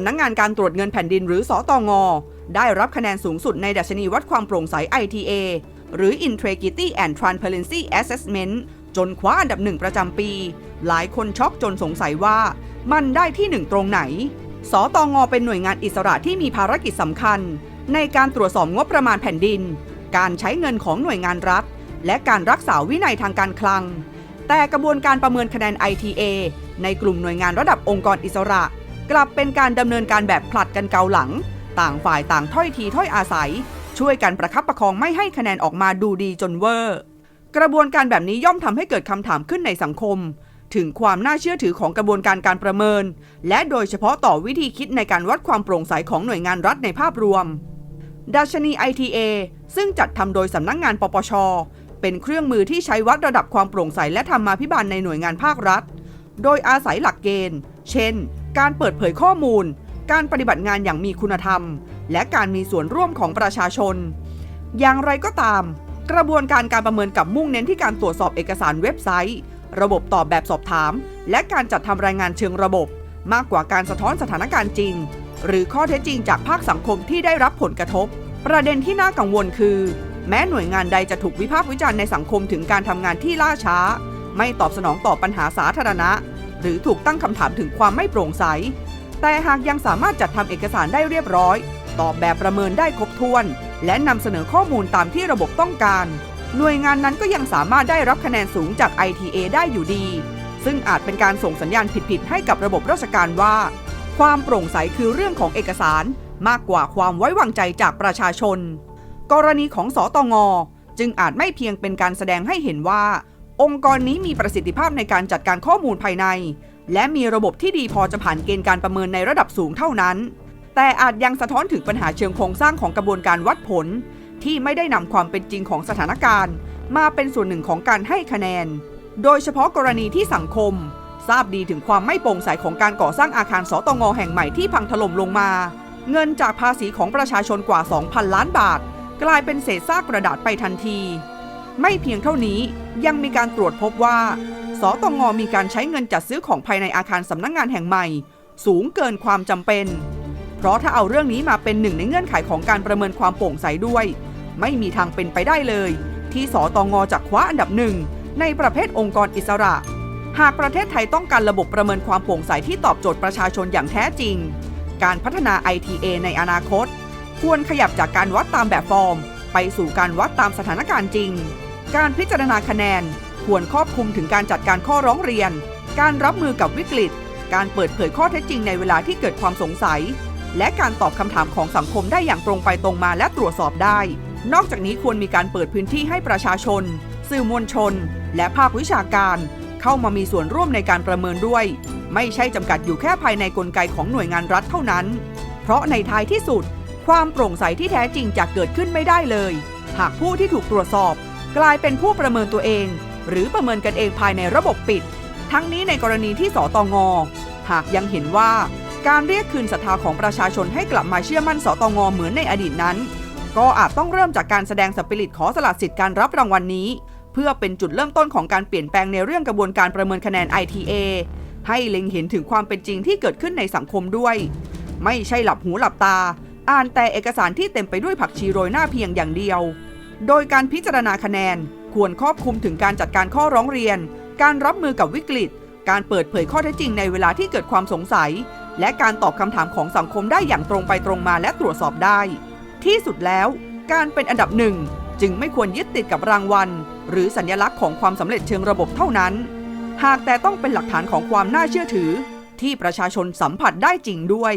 ำนักงงานการตรวจเงินแผ่นดินหรือสอตองอ ได้รับคะแนนสูงสุดในดัชนีวัดความโปร่งใส ITA หรือ Integrity and Transparency Assessment จนคว้าอันดับหนึ่งประจำปี หลายคนช็อกจนสงสัยว่ามันได้ที่หนึ่งตรงไหน สตงเป็นหน่วยงานอิสระที่มีภารกิจสำคัญ ในการตรวจสอบงบประมาณแผ่นดิน การใช้เงินของหน่วยงานรัฐ และการรักษาวินัยทางการคลัง แต่กระบวนการประเมินคะแนน ITA ในกลุ่มหน่วยงานระดับองค์กรอิสระ กลับเป็นการดำเนินการแบบผลัดกันเกาหลัง ต่างฝ่ายต่างถ้อยทีถ้อยอาศัย ช่วยกันประคับประคองไม่ให้คะแนนออกมาดูดีจนเวอร์ กระบวนการแบบนี้ย่อมทำให้เกิดคำถามขึ้นในสังคม ถึงความน่าเชื่อถือของกระบวนการการประเมิน และโดยเฉพาะต่อวิธีคิดในการวัดความโปร่งใสของหน่วยงานรัฐในภาพรวมดัชนี ITA ซึ่งจัดทำโดยสำนักงงานปปช เป็นเครื่องมือที่ใช้วัดระดับความโปร่งใสและธรรมาภิบาลในหน่วยงานภาครัฐ โดยอาศัยหลักเกณฑ์ เช่น การเปิดเผยข้อมูล การปฏิบัติงานอย่างมีคุณธรรม และการมีส่วนร่วมของประชาชน อย่างไรก็ตาม กระบวนการการประเมินกับมุ่งเน้นที่การตรวจสอบเอกสารเว็บไซต์ ระบบตอบแบบสอบถาม และการจัดทำรายงานเชิงระบบ มากกว่าการสะท้อนสถานการณ์จริง หรือข้อเท็จจริงจากภาคสังคมที่ได้รับผลกระทบ ประเด็นที่น่ากังวลคือ แม้หน่วยงานใดจะถูกวิพากษ์วิจารณ์ในสังคมถึงการทำงานที่ล่าช้า ไม่ตอบสนองต่อปัญหาสาธารณะ หรือถูกตั้งคำถามถึงความไม่โปร่งใส แต่หากยังสามารถจัดทำเอกสารได้เรียบร้อย ตอบแบบประเมินได้ครบถ้วน และนำเสนอข้อมูลตามที่ระบบต้องการ หน่วยงานนั้นก็ยังสามารถได้รับคะแนนสูงจาก ITA ได้อยู่ดี ซึ่งอาจเป็นการส่งสัญญาณผิดๆให้กับระบบราชการว่า ความโปร่งใสคือเรื่องของเอกสารมากกว่าความไว้วางใจจากประชาชน กรณีของสอตงจึงอาจไม่เพียงเป็นการแสดงให้เห็นว่า องค์กรนี้มีประสิทธิภาพในการจัดการข้อมูลภายใน และมีระบบที่ดีพอจะผ่านเกณฑ์การประเมินในระดับสูงเท่านั้น แต่อาจยังสะท้อนถึงปัญหาเชิงโครงสร้างของกระบวนการวัดผล ที่ไม่ได้นำความเป็นจริงของสถานการณ์ มาเป็นส่วนหนึ่งของการให้คะแนน โดยเฉพาะกรณีที่สังคม ทราบดีถึงความไม่โปร่งใสของการก่อสร้างอาคารสตงแห่งใหม่ที่พังถล่มลงมา เงินจากภาษีของประชาชนกว่า 2,000 ล้านบาท กลายเป็นเศษซากกระดาษไปทันที ไม่เพียงเท่านี้ยังมีการตรวจพบว่า สตงมีการใช้เงินจัดซื้อของภายในอาคารสำนักงงานแห่งใหม่ สูงเกินความจำเป็น เพราะถ้าเอาเรื่องนี้มาเป็นหนึ่งในเงื่อนไขของการประเมินความโปร่งใสด้วย ไม่มีทางเป็นไปได้เลย ที่สตงจะคว้าอันดับหนึ่งในประเภทองค์กรอิสระ หากประเทศไทยต้องการระบบประเมินความโปร่งใสที่ตอบโจทย์ประชาชนอย่างแท้จริง การพัฒนา ITA ในอนาคต ควรขยับจากการวัดตามแบบฟอร์ม ไปสู่การวัดตามสถานการณ์จริง การพิจารณาคะแนนควรครอบคลุมถึงการจัดการข้อร้องเรียน การรับมือกับวิกฤต การเปิดเผยข้อเท็จจริงในเวลาที่เกิดความสงสัย และการตอบคำถามของสังคมได้อย่างตรงไปตรงมาและตรวจสอบได้ นอกจากนี้ควรมีการเปิดพื้นที่ให้ประชาชน สื่อมวลชน และภาควิชาการ เข้ามามีส่วนร่วมในการประเมินด้วย ไม่ใช่จำกัดอยู่แค่ภายในกลไกของหน่วยงานรัฐเท่านั้น เพราะในท้ายที่สุด ความโปร่งใสที่แท้จริงจะเกิดขึ้นไม่ได้เลย หากผู้ที่ถูกตรวจสอบ กลายเป็นผู้ประเมินตัวเอง หรือประเมินกันเองภายในระบบปิด ทั้งนี้ในกรณีที่สตงหากยังเห็นว่าการเรียกคืนศรัทธาของประชาชนให้กลับมาเชื่อมั่นสตงเหมือนในอดีตนั้น ก็อาจต้องเริ่มจากการแสดงสปิริตขอสละสิทธิ์การรับรางวัลนนี้ เพื่อเป็นจุดเริ่มต้นของการเปลี่ยนแปลงในเรื่องกระบวนการประเมินคะแนน ITA ให้เล็งเห็นถึงความเป็นจริงที่เกิดขึ้นในสังคมด้วย ไม่ใช่หลับหูหลับตา อ่านแต่เอกสารที่เต็มไปด้วยผักชีโรยหน้าเพียงอย่างเดียว โดยการพิจารณาคะแนน ควรครอบคลุมถึงการจัดการข้อร้องเรียน การรับมือกับวิกฤต การเปิดเผยข้อเท็จจริงในเวลาที่เกิดความสงสัย และการตอบคำถามของสังคมได้อย่างตรงไปตรงมาและตรวจสอบได้ ที่สุดแล้ว การเป็นอันดับหนึ่งจึงไม่ควรยึดติดกับรางวัล หรือสัญลักษณ์ของความสำเร็จเชิงระบบเท่านั้น หากแต่ต้องเป็นหลักฐานของความน่าเชื่อถือ ที่ประชาชนสัมผัสได้จริงด้วย